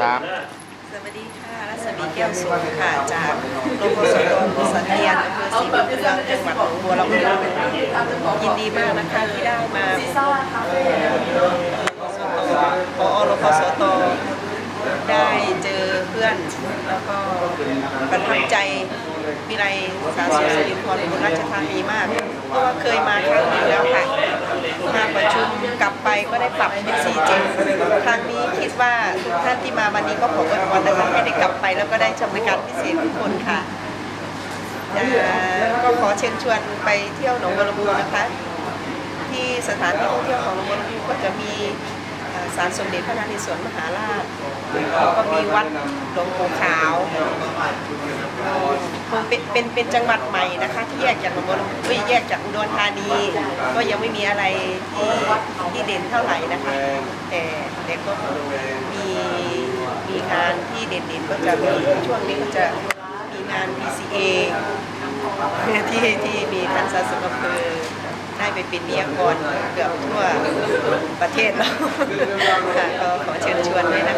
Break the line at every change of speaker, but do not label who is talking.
สาม
สวัสดีค่ะรัศมีแก้วสุขค่ะ จากโรงพยาบาลสันเทียนอำเภอศรีบุญเรืองจังหวัดหนองบัวลำพูยินดีมากนะคะที่ได้มาพอรพสตได้เจอเพื่อน แล้วก็ประทับใจวิไลสาธารณสุสิรินทรอุบลราชธานีมาก เพราะว่าเคยมาครั้งหนึ่งแล้วค่ะ มาประชุมกลับไปก็ได้ปรับเป็น4เจนครั้ง ว่าทุกท่านที่มาวันนี้ก็ขออวยพรนะคะให้ได้กลับไปแล้วก็ได้ชมบริการพิเศษทุกคนค่ะก็ขอเชิญชวนไปเที่ยวหนองบัวลำพูนะคะ ที่สถานที่ท่องเที่ยวของหนองบัวลำพูก็จะมีศาลสมเด็จพระนเรศวรมหาราชแล้วก็มีวัดหลวงปู่ขาวเป็นเป็นเป็นจังหวัดใหม่นะคะที่แยกจากหนองบัวลำพูเอ้ยแยกจากอุดรธานี ก็ยังไม่มีอะไรที่ที่เด่นเท่าไหร่นะคะ แต่เด็ก็มีมีงานที่เด่นๆก็จะมีช่วงนี้ก็จะมีงาน PCA ที่ที่มีท่านสาสนอำเภอได้ไปเป็นวิทยกรเกือบทั่วประเทศแล้วค่ะก็ขอเชิญชวนเลยนะคะ